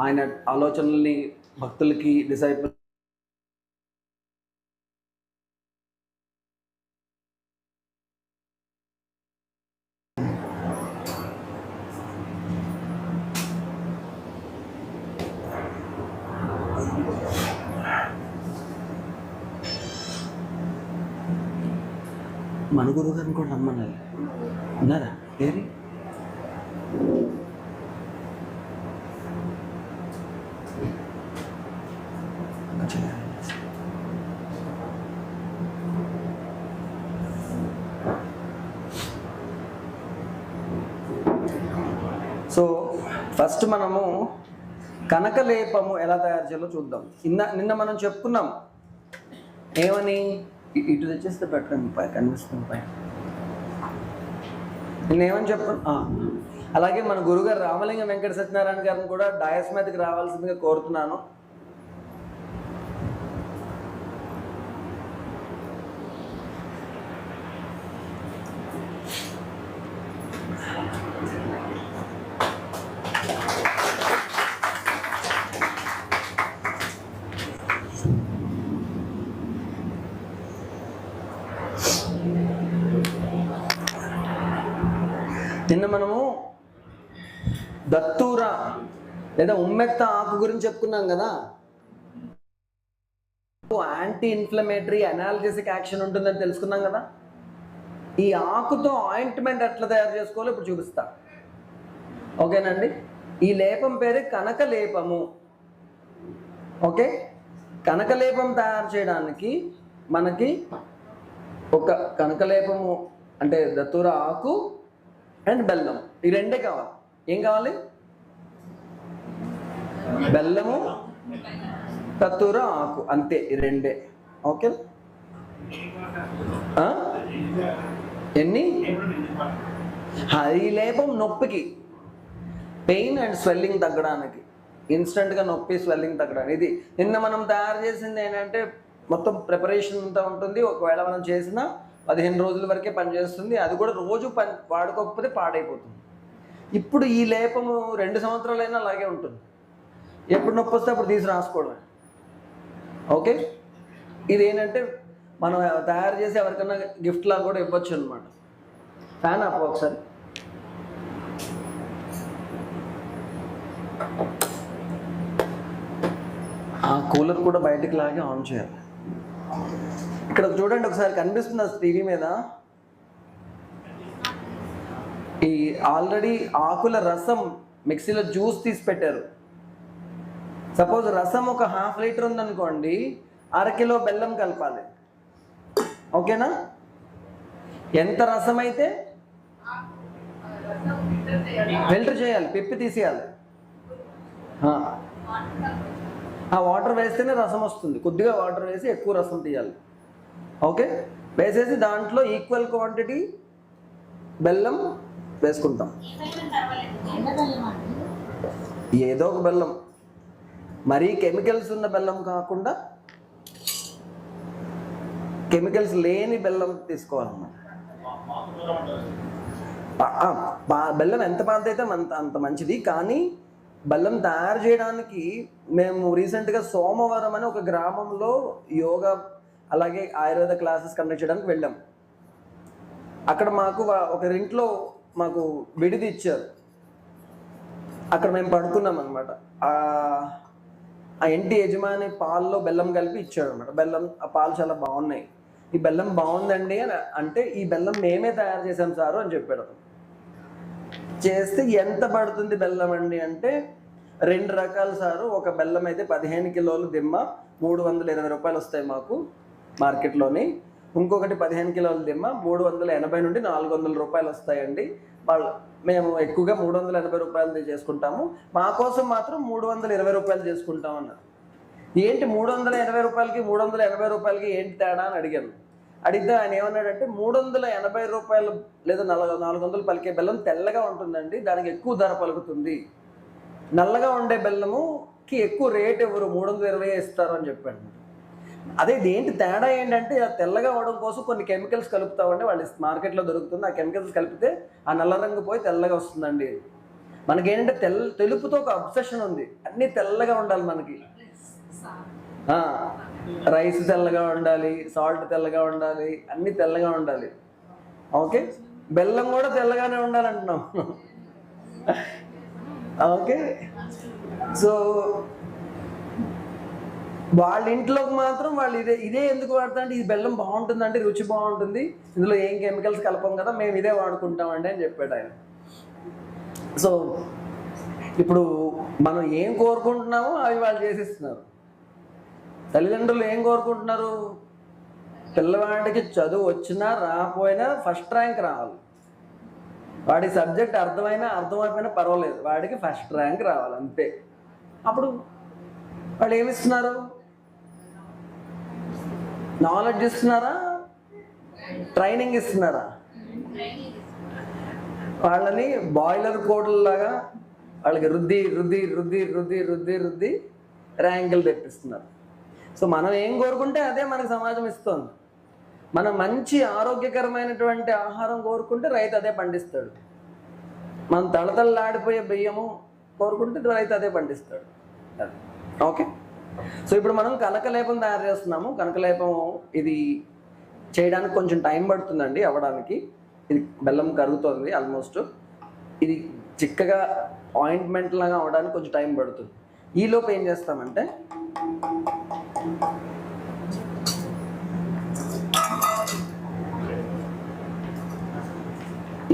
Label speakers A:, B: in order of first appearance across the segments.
A: ఆయన ఆలోచనల్ని భక్తులకి డిసైపుల్ మన గురువు గారిని కూడా నమ్మనాలి సో ఫస్ట్ మనము కనకలేపము ఎలా తయారు చేయాలో చూద్దాం. నిన్న నిన్న మనం చెప్పుకున్నాం. ఏమని? ఇటు తెచ్చేస్తే పెట్టండి పై కనిపిస్తుంది పై నిన్న ఏమని చెప్పు అలాగే మన గురుగారు రామలింగ వెంకట సత్యనారాయణ గారిని కూడా డయస్ మీదకి రావాల్సిందిగా కోరుతున్నాను. నిన్న మనము దత్తూర లేదా ఉమ్మెత్త ఆకు గురించి చెప్పుకున్నాం కదా. యాంటీ ఇన్ఫ్లమేటరీ అనాలజెసిక్ యాక్షన్ ఉంటుందని తెలుసుకున్నాం కదా. ఈ ఆకుతో ఆయింట్మెంట్ ఎట్లా తయారు చేసుకోవాలో ఇప్పుడు చూపిస్తా. ఓకేనండి? ఈ లేపం పేరు కనక లేపము ఓకే? కనకలేపం తయారు చేయడానికి మనకి ఒక కనకలేపము అంటే దత్తూర ఆకు అండ్ బెల్లం ఈ రెండే కావాలి. ఏం కావాలి? బెల్లము దత్తూర ఆకు. అంతే ఈ రెండే. ఓకే? ఎన్ని ఆ, ఈ లేపం నొప్పికి. పెయిన్ అండ్ స్వెల్లింగ్ తగ్గడానికి. ఇన్స్టెంట్గా నొప్పి స్వెల్లింగ్ తగ్గడానికి. ఇది నిన్న మనం తయారు చేసింది ఏంటంటే మొత్తం ప్రిపరేషన్ అంతా ఉంటుంది. ఒకవేళ మనం చేసిన పదిహేను రోజుల వరకే పనిచేస్తుంది. అది కూడా రోజు పని వాడుకోకపోతే పాడైపోతుంది. ఇప్పుడు ఈ లేపము రెండు సంవత్సరాలైనా అలాగే ఉంటుంది. ఎప్పుడు నొప్పి వస్తే అప్పుడు తీసి రాసుకోవడం ఓకే? ఇది ఏంటంటే మనం తయారు చేసి ఎవరికైనా గిఫ్ట్ లాగా కూడా ఇవ్వచ్చు అనమాట ఫ్యాన్ ఆప్ ఒకసారి. ఆ కూలర్ కూడా బయటికి లాగే ఆన్ చేయాలి. ఇక్కడ చూడండి ఒకసారి కనిపిస్తుంది టీవీ మీద? ఈ ఆల్రెడీ ఆకుల రసం మిక్సీలో జ్యూస్ తీసి పెట్టారు. సపోజ్ రసం ఒక హాఫ్ లీటర్ ఉందనుకోండి అరకిలో బెల్లం కలపాలి. ఓకేనా? ఎంత రసం అయితే ఫిల్టర్ చేయాలి పిప్పి తీసేయాలి. ఆ. ఆ వాటర్ వేస్తేనే రసం వస్తుంది. కొద్దిగా వాటర్ వేసి ఎక్కువ రసం తీయాలి. ఓకే? వేసేసి దాంట్లో ఈక్వల్ క్వాంటిటీ బెల్లం వేసుకుంటాం. ఏదో ఒక బెల్లం. మరీ కెమికల్స్ ఉన్న బెల్లం కాకుండా కెమికల్స్ లేని బెల్లం తీసుకోవాలన్నమాట. పా- బెల్లం ఎంత పాత అయితే అంత అంత మంచిది. కానీ బెల్లం తయారు చేయడానికి మేము రీసెంట్గా సోమవారం అని ఒక గ్రామంలో యోగా అలాగే ఆయుర్వేద క్లాసెస్ కండక్ట్ చేయడానికి వెళ్ళాం. అక్కడ మాకు వా- ఒకరింట్లో మాకు విడిది ఇచ్చారు. అక్కడ మేము పడుకున్నాం అనమాట ఆ ఇంటి యజమాని పాల్లో బెల్లం కలిపి ఇచ్చాడు అనమాట బెల్లం ఆ పాలు చాలా బాగున్నాయి. ఈ బెల్లం బాగుందండి అని అంటే ఈ బెల్లం మేమే తయారు చేసాం సారు అని చెప్పాడు అతను. చేస్తే ఎంత పడుతుంది బెల్లం అండి అంటే రెండు రకాలు సారు. ఒక బెల్లం అయితే పదిహేను కిలోలు దిమ్మ మూడు వందల ఇరవై రూపాయలు వస్తాయి మాకు. మార్కెట్లోని ఇంకొకటి పదిహేను కిలోల దిమ్మ మూడు వందల ఎనభై నుండి నాలుగు వందల రూపాయలు వస్తాయండి. వాళ్ళు మేము ఎక్కువగా మూడు వందల ఎనభై రూపాయలది చేసుకుంటాము. మా కోసం మాత్రం మూడు వందల ఇరవై రూపాయలు చేసుకుంటాం అన్నారు. ఏంటి మూడు వందల ఎనభై రూపాయలకి మూడు వందల ఎనభై రూపాయలకి ఏంటి తేడా అని అడిగాను. అడిగితే ఆయన ఏమన్నాడంటే మూడు వందల ఎనభై రూపాయలు లేదా నాలుగు నాలుగు వందలు పలికే బెల్లం తెల్లగా ఉంటుందండి దానికి ఎక్కువ ధర పలుకుతుంది. నల్లగా ఉండే బెల్లముకి ఎక్కువ రేట్ ఎవరు మూడు వందల ఇరవై ఇస్తారు అని చెప్పాడు. అదే దేంటి తేడా ఏంటంటే తెల్లగా అవడం కోసం కొన్ని కెమికల్స్ కలుపుతామండి వాళ్ళు మార్కెట్లో దొరుకుతుంది. ఆ కెమికల్స్ కలిపితే ఆ నల్ల రంగు పోయి తెల్లగా వస్తుందండి. మనకేంటంటే తెల్ తెలుపుతో ఒక అబ్సెషన్ ఉంది. అన్నీ తెల్లగా ఉండాలి మనకి. రైస్ తెల్లగా ఉండాలి సాల్ట్ తెల్లగా ఉండాలి అన్నీ తెల్లగా ఉండాలి. ఓకే? బెల్లం కూడా తెల్లగానే ఉండాలంటున్నాం. ఓకే? సో వాళ్ళ ఇంట్లోకి మాత్రం వాళ్ళు ఇదే ఇదే ఎందుకు వాడతారంటే ఇది బెల్లం బాగుంటుంది అంటే రుచి బాగుంటుంది. ఇందులో ఏం కెమికల్స్ కలపం కదా మేము ఇదే వాడుకుంటామండి అని చెప్పాడు ఆయన. సో ఇప్పుడు మనం ఏం కోరుకుంటున్నామో అవి వాళ్ళు చేసిస్తున్నారు. తల్లిదండ్రులు ఏం కోరుకుంటున్నారు? పిల్లవాడికి చదువు వచ్చినా రాకపోయినా ఫస్ట్ ర్యాంక్ రావాలి. వాడి సబ్జెక్ట్ అర్థమైనా అర్థమైపోయినా పర్వాలేదు. వాడికి ఫస్ట్ ర్యాంక్ రావాలి అంతే. అప్పుడు వాళ్ళు ఏమిస్తున్నారు నాలెడ్జ్ ఇస్తున్నారా? ట్రైనింగ్ ఇస్తున్నారా? వాళ్ళని బాయిలర్ కోడ్లాగా వాళ్ళకి రుద్ది రుద్ది రుద్ది రుద్ది రుద్ది రుద్ది ర్యాంకులు తెప్పిస్తున్నారు. సో మనం ఏం కోరుకుంటే అదే మనకు సమాజం ఇస్తుంది. మనం మంచి ఆరోగ్యకరమైనటువంటి ఆహారం కోరుకుంటే రైతు అదే పండిస్తాడు. మనం తళతళలాడిపోయే బియ్యము కోరుకుంటే రైతు అదే పండిస్తాడు. ఓకే? సో ఇప్పుడు మనం కనకలేపం తయారు చేస్తున్నాము. కనకలేపం ఇది చేయడానికి కొంచెం టైం పడుతుందండి అవ్వడానికి. ఇది బెల్లం కరుగుతుంది ఆల్మోస్ట్. ఇది చిక్కగా ఆయింట్మెంట్ లాగా అవ్వడానికి కొంచెం టైం పడుతుంది. ఈలోపు ఏం చేస్తామంటే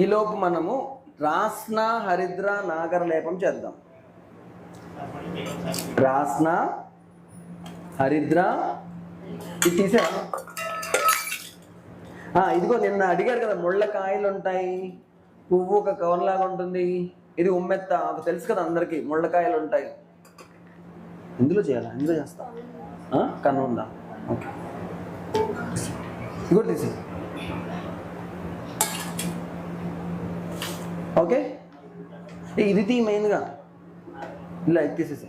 A: ఈలోపు మనము రాస్నా హరిద్ర నాగర లేపం చేద్దాం. రాస్నా హరిద్ర. ఇది తీసా ఇదిగో నిన్న అడిగారు కదా ముళ్ళకాయలు ఉంటాయి పువ్వు ఒక కవర్లాగా ఉంటుంది. ఇది ఉమ్మెత్త తెలుసు కదా అందరికీ ముళ్ళకాయలు ఉంటాయి ఇందులో చేయాలా? ఇందులో చేస్తా? కన్ను ఉందా? ఓకే. ఇంకోటి తీసి ఓకే? ఇది తీ మెయిన్గా. ఇలా ఇది తీసేసి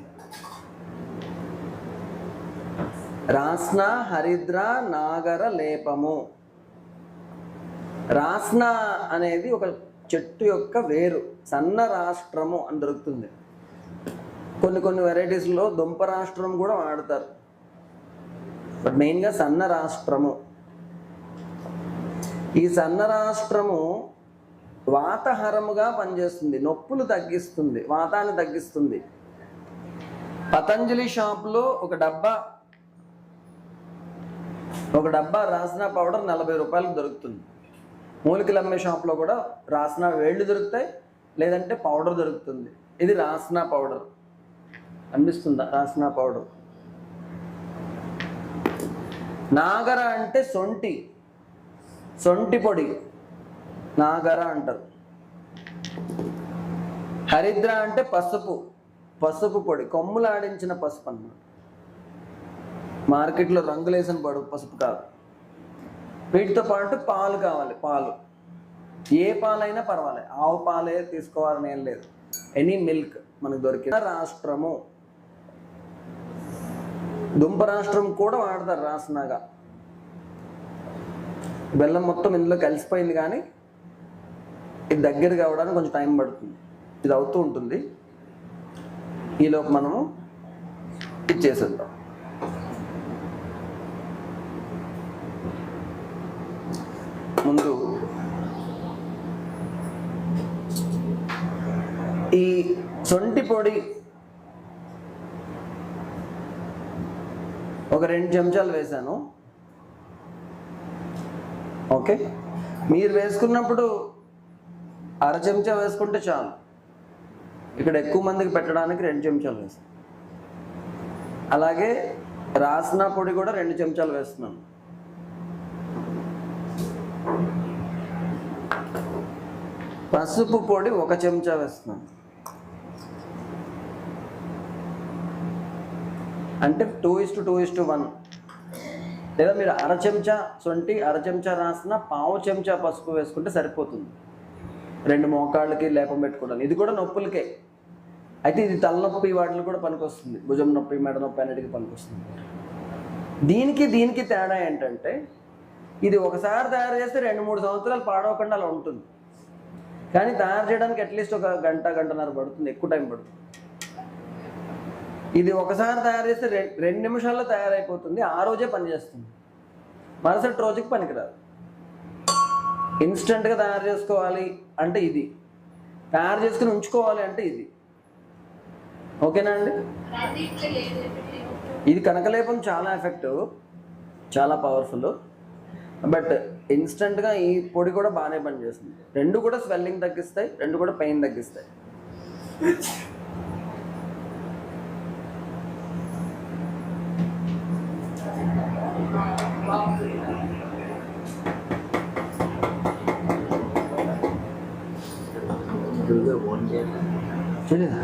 A: రాస్న హరిద్ర నాగర లేపము. రాస్న అనేది ఒక చెట్టు యొక్క వేరు సన్న రాష్ట్రము అని దొరుకుతుంది. కొన్ని కొన్ని వెరైటీస్లో దుంప రాష్ట్రం కూడా వాడతారు. బట్ మెయిన్గా సన్న రాష్ట్రము. ఈ సన్న రాష్ట్రము వాతహరముగా పనిచేస్తుంది నొప్పులు తగ్గిస్తుంది వాతాన్ని తగ్గిస్తుంది. పతంజలి షాప్లో ఒక డబ్బా ఒక డబ్బా రాసిన పౌడర్ నలభై రూపాయలకు దొరుకుతుంది. మూలికలు అమ్మే షాప్లో కూడా రాసిన వేళ్ళు దొరుకుతాయి లేదంటే పౌడర్ దొరుకుతుంది. ఇది రాసిన పౌడర్. అనిపిస్తుందా? రాసిన పౌడర్. నాగర అంటే సొంటి. సొంటి పొడి. నాగర అంటారు. హరిద్ర అంటే పసుపు. పసుపు పొడి. కొమ్ములు ఆడించిన పసుపు అన్నమాట. మార్కెట్లో రంగులేసిన పడు పసుపు కాదు. వీటితో పాటు పాలు కావాలి పాలు. ఏ పాలైనా పర్వాలేదు ఆవు పాలే తీసుకోవాలని ఏం లేదు. ఎనీ మిల్క్ మనకు దొరికిన రాష్ట్రము. దుంప రాష్ట్రం కూడా వాడతారు రాసినాగా. బెల్లం మొత్తం ఇందులో కలిసిపోయింది కానీ ఇది దగ్గర కావడానికి కొంచెం టైం పడుతుంది. ఇది అవుతూ ఉంటుంది. ఈలోపు మనము ఇచ్చేసేద్దాం ముందు ఈ సొంటి పొడి ఒక రెండు చెంచాలు వేశాను. ఓకే? మీరు వేసుకున్నప్పుడు అర చెంచా వేసుకుంటే చాలు. ఇక్కడ ఎక్కువ మందికి పెట్టడానికి రెండు చెంచాలు వేస్తాను అలాగే రాసిన పొడి కూడా రెండు చెంచాలు వేస్తున్నాను. పసుపు పొడి ఒక చెంచా వేస్తున్నాను అంటే two is to two is to one లేదా మీరు అర చెంచా సొంటి అర చెంచా రాసిన పావు చెంచా పసుపు వేసుకుంటే సరిపోతుంది. రెండు మోకాళ్ళకి లేపం పెట్టుకోవడానికి ఇది కూడా నొప్పులకే. అయితే ఇది తలనొప్పి వాటికి కూడా పనికొస్తుంది. భుజం నొప్పి మెడ నొప్పి అన్నిటికీ పనికొస్తుంది. దీనికి దీనికి తేడా ఏంటంటే ఇది ఒకసారి తయారు చేస్తే రెండు మూడు సంవత్సరాలు పాడవకుండా అలా ఉంటుంది. కానీ తయారు చేయడానికి అట్లీస్ట్ ఒక గంట గంటన్నర పడుతుంది ఎక్కువ టైం పడుతుంది. ఇది ఒకసారి తయారు చేస్తే రెండు నిమిషాల్లో తయారైపోతుంది ఆ రోజే పనిచేస్తుంది మరుసటి రోజుకి పనికిరాదు. ఇన్స్టెంట్గా తయారు చేసుకోవాలి అంటే ఇది. తయారు చేసుకుని ఉంచుకోవాలి అంటే ఇది. ఓకేనా అండి? ఇది కనకలేపం చాలా ఎఫెక్టివ్ చాలా పవర్ఫుల్ బట్ ఇన్స్టెంట్గా ఈ పొడి కూడా బాగానే పనిచేస్తుంది. రెండు కూడా స్వెల్లింగ్ తగ్గిస్తాయి రెండు కూడా పెయిన్ తగ్గిస్తాయి. తెలియదా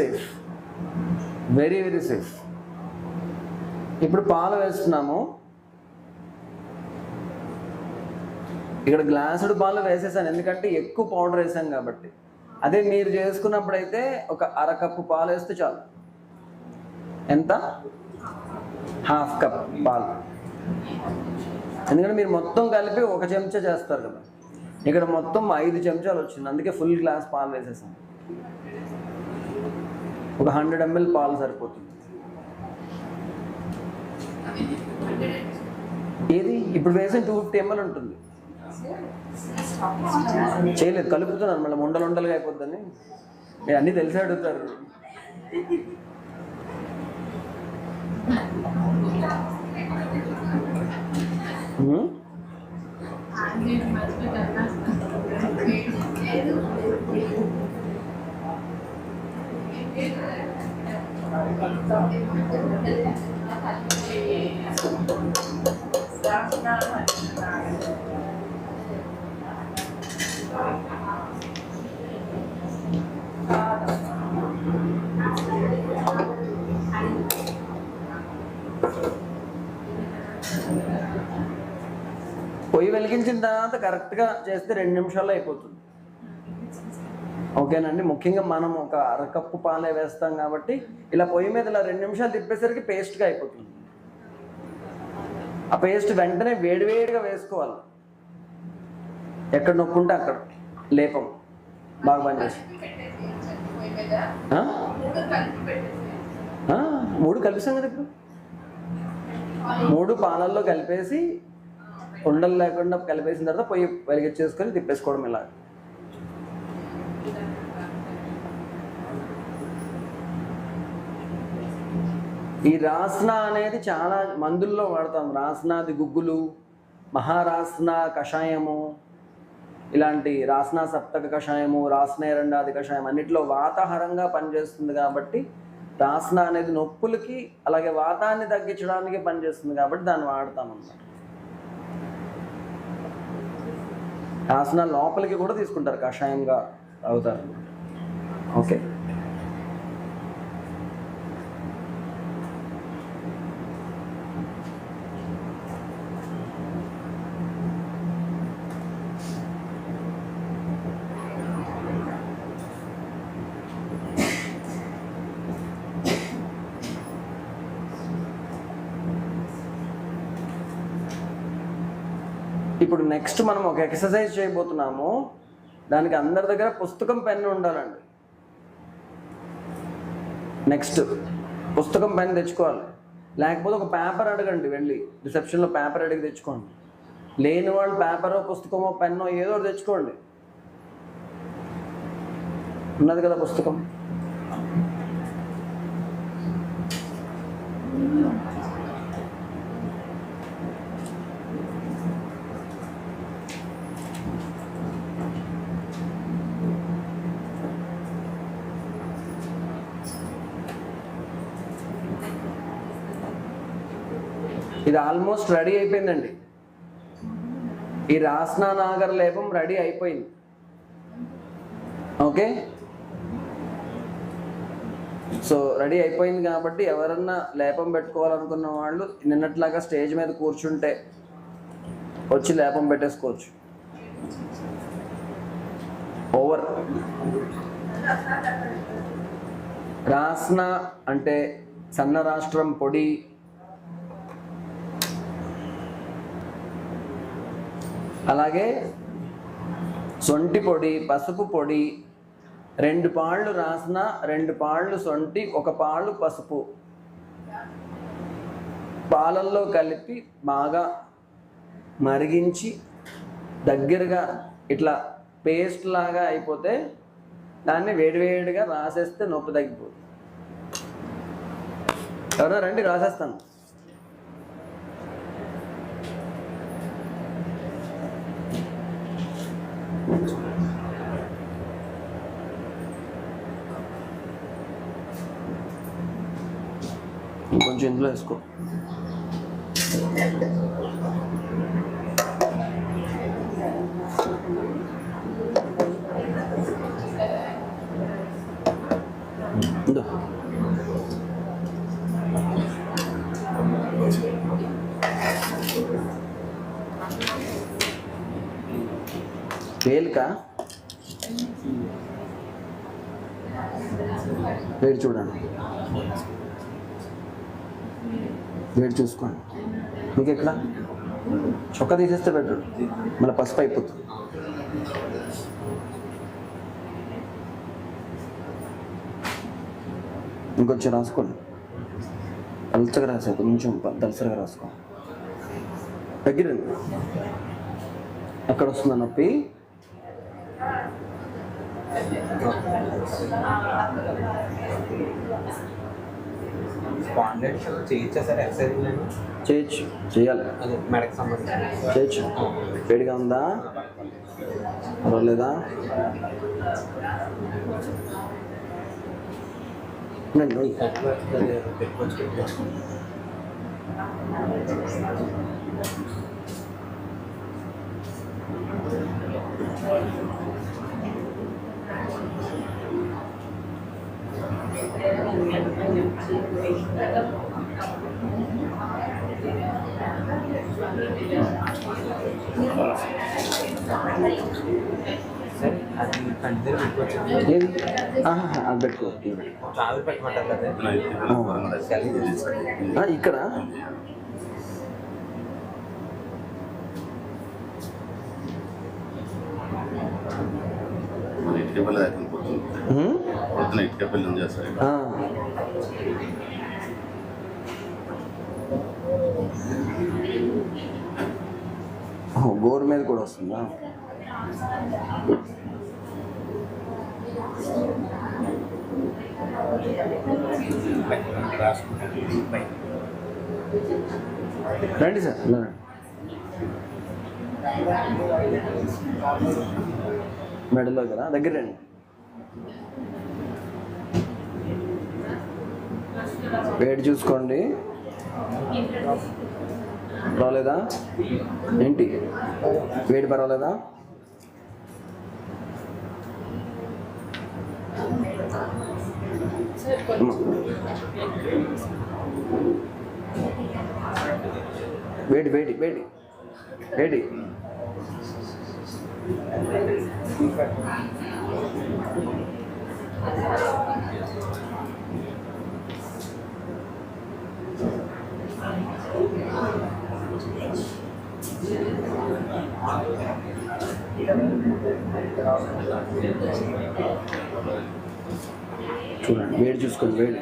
A: సేఫ్ వెరీ వెరీ సేఫ్ ఇప్పుడు పాలు వేస్తున్నాము. ఇక్కడ గ్లాసుడు పాలు వేసేసాను. ఎందుకంటే ఎక్కువ పౌడర్ వేసాం కాబట్టి. అదే మీరు చేసుకున్నప్పుడైతే ఒక అరకప్పు పాలు వేస్తే చాలు. ఎంత? హాఫ్ కప్ పాలు. ఎందుకంటే మీరు మొత్తం కలిపి ఒక చెంచా చేస్తారు కదా. ఇక్కడ మొత్తం ఐదు చెంచాలు వచ్చింది. అందుకే ఫుల్ గ్లాస్ పాలు వేసేసాను. ఒక హండ్రెడ్ ఎంఎల్ పాలు సరిపోతుంది. ఏది? ఇప్పుడు వేసిన టూ ఫిఫ్టీ ఎంఎల్ ఉంటుంది. చేయలేదు కలుపుతున్నాను మళ్ళీ ఉండలు ఉండలుగా అయిపోద్దని. మీరు అన్నీ తెలిసి అడుగుతారు. తర్వాత కరెక్ట్గా చేస్తే రెండు నిమిషాల్లో అయిపోతుంది. ఓకేనండి? ముఖ్యంగా మనం ఒక అరకప్పు పాలే వేస్తాం కాబట్టి ఇలా పొయ్యి మీద ఇలా రెండు నిమిషాలు తిప్పేసరికి పేస్ట్గా అయిపోతుంది. ఆ పేస్ట్ వెంటనే వేడివేడిగా వేసుకోవాలి. ఎక్కడ నొక్కుంటే ఉంటే అక్కడ లేపం. బాగా పనిచేసి మూడు కలిపిస్తాం కదా ఇప్పుడు. మూడు పాలల్లో కలిపేసి ఉండలు లేకుండా కలిపేసిన తర్వాత పొయ్యి వెలిగించేసుకొని తిప్పేసుకోవడం ఇలా. ఈ రాస్నా అనేది చాలా మందుల్లో వాడతాం. రాస్నాది గుగ్గులు మహారాస్నా కషాయము ఇలాంటి రాస్నా సప్తక కషాయము రాస్నేరండాది కషాయం అన్నిటిలో వాతాహారంగా పనిచేస్తుంది కాబట్టి రాస్నా అనేది నొప్పులకి అలాగే వాతాన్ని తగ్గించడానికి పనిచేస్తుంది కాబట్టి దాన్ని వాడతాం అన్నమాట ఆసనాలు లోపలికి కూడా తీసుకుంటారు కషాయంగా అవుతారు ఓకే. ఇప్పుడు నెక్స్ట్ మనం ఒక ఎక్సర్సైజ్ చేయబోతున్నాము. దానికి అందరి దగ్గర పుస్తకం పెన్ను ఉండాలండి. నెక్స్ట్ పుస్తకం పెన్ తెచ్చుకోవాలి. లేకపోతే ఒక పేపర్ అడగండి వెళ్ళి. రిసెప్షన్లో పేపర్ అడిగి తెచ్చుకోండి. లేని వాళ్ళు పేపరో పుస్తకమో పెన్నో ఏదో ఒకటి తెచ్చుకోండి. ఉన్నది కదా పుస్తకం? ఇది ఆల్మోస్ట్ రెడీ అయిపోయిందండి. ఈ రాస్నా నాగర్ లేపం రెడీ అయిపోయింది. ఓకే? సో రెడీ అయిపోయింది కాబట్టి ఎవరన్నా లేపం పెట్టుకోవాలనుకున్న వాళ్ళు నిన్నట్లాగా స్టేజ్ మీద కూర్చుంటే వచ్చి లేపం పెట్టేసుకోవచ్చు. ఓవర్. రాస్నా అంటే సన్న రాష్ట్రం పొడి అలాగే సొంటి పొడి పసుపు పొడి రెండు పాళ్ళు రాసిన రెండు పాళ్ళు సొంటి ఒక పాళ్ళు పసుపు. పాలల్లో కలిపి బాగా మరిగించి దగ్గరగా ఇట్లా పేస్ట్ లాగా అయిపోతే దాన్ని వేడివేడిగా రాసేస్తే నొప్పి తగ్గిపోతుంది. ఎవరో రండి రాసేస్తాను. కొంచెం ఇందులో వేసుకో ఇందో. వేలిక వేడి చూడండి. వేడి చూసుకోండి. మీకు ఎక్కడ చొక్కా తీసేస్తే బెటర్. మళ్ళీ పసుపు అయిపోతుంది. ఇంకొంచెం రాసుకోండి. పలచగా రాసే కొంచెం దలసరిగా రాసుకో. దగ్గరండి. ఎక్కడ వస్తుందా నొప్పి?
B: స్పాండెడ్స్ చేయొచ్చా సార్ ఎక్సర్సైజ్ నేను
A: చేయొచ్చు చేయాలి.
B: అదే మెడకి సంబంధించి
A: చేయొచ్చు వేడిగా ఉందా? పర్వాలేదా.
B: పెట్టుకోవచ్చు అది
A: పెట్టుకో ఇక్కడ? ఉమ్,
C: పొద్దున ఇటుక పిల్లని చేస్తారు
A: గోరు మీద కూడా వస్తుందా? రండి సార్ మెడలో కదా దగ్గర రండి. వేడి చూసుకోండి. రాలేదా? ఏంటి? వేడి పర్వాలేదా? వేడి వేడి వేడి వేడి. Thank you. చూడండి వేడి చూసుకోండి వేడి.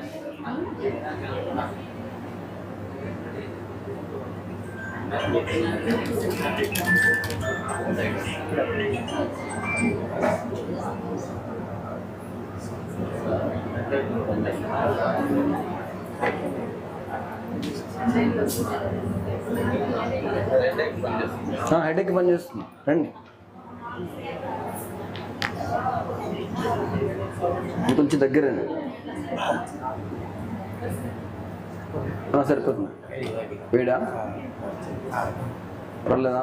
A: హెడేక్ పని చేస్తుంది. రండి. కొంచెం దగ్గరండి సరిపోతుంది. వేడా? పర్లేదా?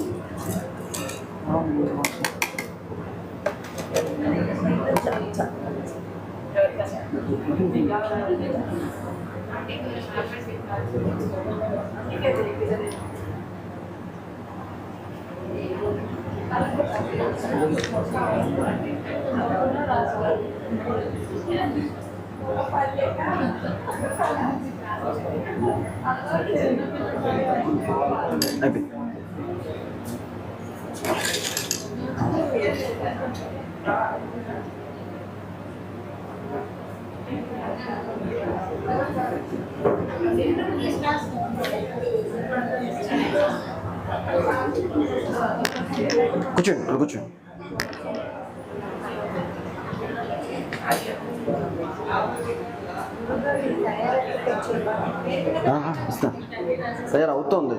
A: అయిపోయింది కూర్చోండి ఇక్కడ కూర్చోండి ఆ, ఆ, ఇస్తా. తయారు అవుతోంది.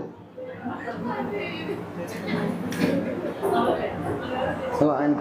A: ఆయన